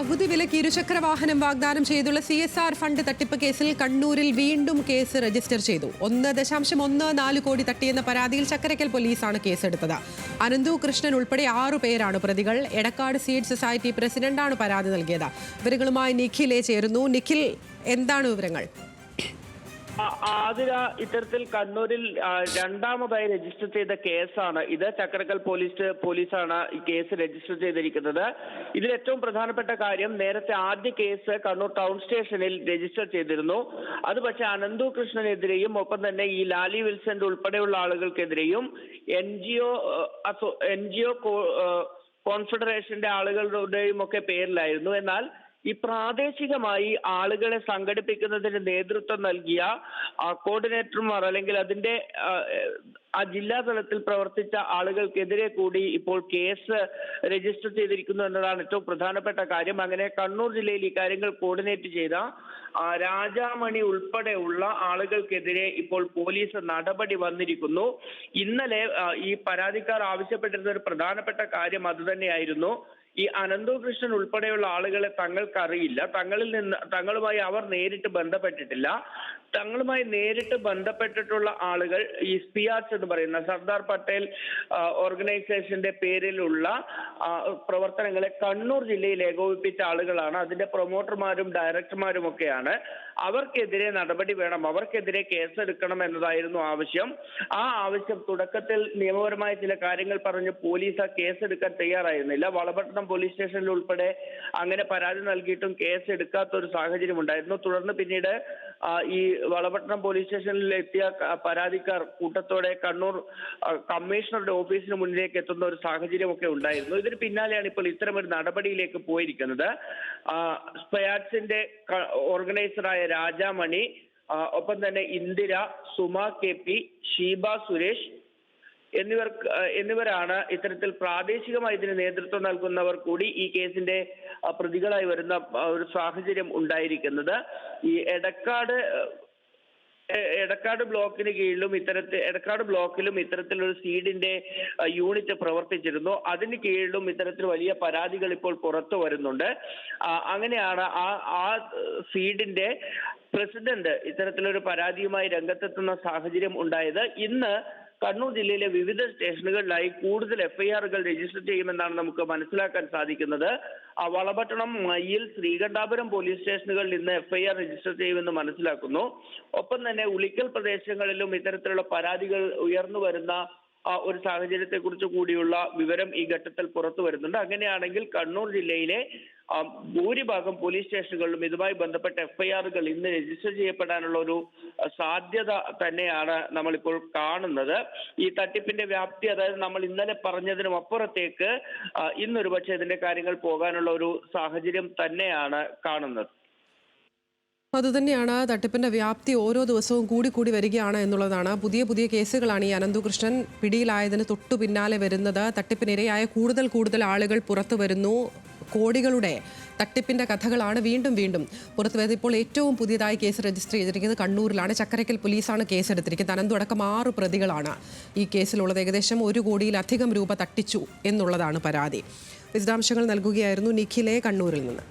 പകുതി വിലയ്ക്ക് ഇരുചക്ര വാഹനം വാഗ്ദാനം ചെയ്തുള്ള സി എസ് ആർ ഫണ്ട് തട്ടിപ്പ് കേസിൽ കണ്ണൂരിൽ വീണ്ടും കേസ് രജിസ്റ്റർ ചെയ്തു. ഒന്ന് ദശാംശം ഒന്ന് നാല് കോടി തട്ടിയെന്ന പരാതിയിൽ ചക്കരക്കൽ പോലീസാണ് കേസെടുത്തത്. അനന്തു കൃഷ്ണൻ ഉൾപ്പെടെ ആറു പേരാണ് പ്രതികൾ. എടക്കാട് സീഡ് സൊസൈറ്റി പ്രസിഡന്റാണ് പരാതി നൽകിയത്. ഇവരുകളുമായി നിഖിലെ ചേരുന്നു. നിഖിൽ എന്താണ് വിവരങ്ങൾ? ആതിര ഇത്തരത്തിൽ കണ്ണൂരിൽ രണ്ടാമതായി രജിസ്റ്റർ ചെയ്ത കേസാണ്. ഇത് ചക്രക്കൽ പോലീസ് പോലീസാണ് ഈ കേസ് രജിസ്റ്റർ ചെയ്തിരിക്കുന്നത്. ഇതിൽ ഏറ്റവും പ്രധാനപ്പെട്ട കാര്യം നേരത്തെ ആദ്യ കേസ് കണ്ണൂർ ടൗൺ സ്റ്റേഷനിൽ രജിസ്റ്റർ ചെയ്തിരുന്നു. അത് പക്ഷേ അനന്തു കൃഷ്ണനെതിരെയും ഒപ്പം തന്നെ ഈ ലാലി വിൽസന്റെ ഉൾപ്പെടെയുള്ള ആളുകൾക്കെതിരെയും N G O N G O കോൺഫെഡറേഷന്റെ ആളുകളുടെയും ഒക്കെ പേരിലായിരുന്നു. എന്നാൽ ഈ പ്രാദേശികമായി ആളുകളെ സംഘടിപ്പിക്കുന്നതിന് നേതൃത്വം നൽകിയ കോർഡിനേറ്റർമാർ അല്ലെങ്കിൽ അതിന്റെ ആ, ജില്ലാ തലത്തിൽ പ്രവർത്തിച്ച ആളുകൾക്കെതിരെ കൂടി ഇപ്പോൾ കേസ് രജിസ്റ്റർ ചെയ്തിരിക്കുന്നു എന്നതാണ് ഏറ്റവും പ്രധാനപ്പെട്ട കാര്യം. അങ്ങനെ കണ്ണൂർ ജില്ലയിൽ ഈ കാര്യങ്ങൾ കോർഡിനേറ്റ് ചെയ്ത രാജാമണി ഉൾപ്പെടെയുള്ള ആളുകൾക്കെതിരെ ഇപ്പോൾ പോലീസ് നടപടി വന്നിരിക്കുന്നു. ഇന്നലെ ഈ പരാതിക്കാർ ആവശ്യപ്പെട്ടിരുന്ന ഒരു പ്രധാനപ്പെട്ട കാര്യം അതുതന്നെയായിരുന്നു ഈ അനന്തു കൃഷ്ണൻ ഉൾപ്പെടെയുള്ള ആളുകളെ തങ്ങൾക്കറിയില്ല. തങ്ങളിൽ നിന്ന് തങ്ങളുമായി അവർ നേരിട്ട് ബന്ധപ്പെട്ടിട്ടില്ല. തങ്ങളുമായി നേരിട്ട് ബന്ധപ്പെട്ടിട്ടുള്ള ആളുകൾ ഈ സ്പിയാസ് എന്ന് പറയുന്ന സർദാർ പട്ടേൽ ഓർഗനൈസേഷന്റെ പേരിലുള്ള പ്രവർത്തനങ്ങളെ കണ്ണൂർ ജില്ലയിൽ ഏകോപിപ്പിച്ച ആളുകളാണ്. അതിന്റെ പ്രൊമോട്ടർമാരും ഡയറക്ടർമാരും ഒക്കെയാണ്. അവർക്കെതിരെ നടപടി വേണം. അവർക്കെതിരെ കേസെടുക്കണം എന്നതായിരുന്നു ആവശ്യം. ആ ആവശ്യം തുടക്കത്തിൽ നിയമപരമായ ചില കാര്യങ്ങൾ പറഞ്ഞ് പോലീസ് ആ കേസെടുക്കാൻ തയ്യാറായിരുന്നില്ല. വളപട്ടണം പോലീസ് സ്റ്റേഷനിൽ ഉൾപ്പെടെ അങ്ങനെ പരാതി നൽകിയിട്ടും കേസ് എടുക്കാത്ത ഒരു സാഹചര്യം ഉണ്ടായിരുന്നു. തുടർന്ന് പിന്നീട് ഈ വളപട്ടണം പോലീസ് സ്റ്റേഷനിൽ എത്തിയ പരാതിക്കാർ കൂട്ടത്തോടെ കണ്ണൂർ കമ്മീഷണറുടെ ഓഫീസിന് മുന്നിലേക്ക് എത്തുന്ന ഒരു സാഹചര്യമൊക്കെ ഉണ്ടായിരുന്നു. ഇതിന് പിന്നാലെയാണ് ഇപ്പോൾ ഇത്തരം ഒരു നടപടിയിലേക്ക് പോയിരിക്കുന്നത്. സ്പയാറ്റ്സിന്റെ ഓർഗനൈസറായ രാജാമണി ഒപ്പം തന്നെ ഇന്ദിര സുമ കെ പി ഷീബ സുരേഷ് എന്നിവർ എന്നിവരാണ് ഇത്തരത്തിൽ പ്രാദേശികമായി ഇതിന് നേതൃത്വം നൽകുന്നവർ കൂടി ഈ കേസിന്റെ പ്രതികളായി വരുന്ന ഒരു സാഹചര്യം ഉണ്ടായിരിക്കുന്നത്. ഈ എടക്കാട് എടക്കാട് ബ്ലോക്കിന് കീഴിലും ഇത്തരത്തിൽ എടക്കാട് ബ്ലോക്കിലും ഇത്തരത്തിലൊരു സീഡിന്റെ യൂണിറ്റ് പ്രവർത്തിച്ചിരുന്നു. അതിന് കീഴിലും ഇത്തരത്തിൽ വലിയ പരാതികൾ ഇപ്പോൾ പുറത്തു വരുന്നുണ്ട്. അങ്ങനെയാണ് ആ ആ സീഡിന്റെ പ്രസിഡന്റ് ഇത്തരത്തിലൊരു പരാതിയുമായി രംഗത്തെത്തുന്ന സാഹചര്യം ഉണ്ടായത്. ഇന്ന് കണ്ണൂർ ജില്ലയിലെ വിവിധ സ്റ്റേഷനുകളിലായി കൂടുതൽ എഫ്ഐആറുകൾ രജിസ്റ്റർ ചെയ്യുമെന്നാണ് നമുക്ക് മനസ്സിലാക്കാൻ സാധിക്കുന്നത്. വളപട്ടണം മയ്യിൽ ശ്രീകണ്ഠാപുരം പോലീസ് സ്റ്റേഷനുകളിൽ ഇന്ന് എഫ്ഐആർ രജിസ്റ്റർ ചെയ്യുമെന്ന് മനസ്സിലാക്കുന്നു. ഒപ്പം തന്നെ ഉളിക്കൽ പ്രദേശങ്ങളിലും ഇത്തരത്തിലുള്ള പരാതികൾ ഉയർന്നു വരുന്ന ഒരു സാഹചര്യത്തെ കുറിച്ച് കൂടിയുള്ള വിവരം ഈ ഘട്ടത്തിൽ പുറത്തു വരുന്നുണ്ട്. അങ്ങനെയാണെങ്കിൽ കണ്ണൂർ ജില്ലയിലെ ഭൂരിഭാഗം പോലീസ് സ്റ്റേഷനുകളിലും ഇതുമായി ബന്ധപ്പെട്ട എഫ്ഐആറുകൾ ഇന്ന് രജിസ്റ്റർ ചെയ്യപ്പെടാനുള്ള ഒരു സാധ്യത തന്നെയാണ് നമ്മളിപ്പോൾ കാണുന്നത്. ഈ തട്ടിപ്പിന്റെ വ്യാപ്തി അതായത് നമ്മൾ ഇന്നലെ പറഞ്ഞതിനും അപ്പുറത്തേക്ക് ഇന്നൊരു പക്ഷേ ഇതിന്റെ കാര്യങ്ങൾ പോകാനുള്ള ഒരു സാഹചര്യം തന്നെയാണ് കാണുന്നത്. അതുതന്നെയാണ് തട്ടിപ്പിന്റെ വ്യാപ്തി ഓരോ ദിവസവും കൂടി കൂടി വരികയാണ് എന്നുള്ളതാണ്. പുതിയ പുതിയ കേസുകളാണ് ഈ അനന്തുകൃഷ്ണൻ പിടിയിലായതിന് തൊട്ടു പിന്നാലെ വരുന്നത്. തട്ടിപ്പിനിരയായ കൂടുതൽ കൂടുതൽ ആളുകൾ പുറത്തു വരുന്നു. കോടികളുടെ തട്ടിപ്പിന്റെ കഥകളാണ് വീണ്ടും വീണ്ടും പുറത്തു വരുന്നത്. ഇപ്പോൾ ഏറ്റവും പുതിയതായി കേസ് രജിസ്റ്റർ ചെയ്തിരിക്കുന്നത് കണ്ണൂരിലാണ്. ചക്കരക്കൽ പോലീസാണ് കേസെടുത്തിരിക്കുന്നത്. അനന്തു അടക്കം ആറ് പ്രതികളാണ് ഈ കേസിലുള്ളത്. ഏകദേശം ഒരു കോടിയിലധികം രൂപ തട്ടിച്ചു എന്നുള്ളതാണ് പരാതി. വിശദാംശങ്ങൾ നൽകുകയായിരുന്നു നിഖിലെ കണ്ണൂരിൽ നിന്ന്.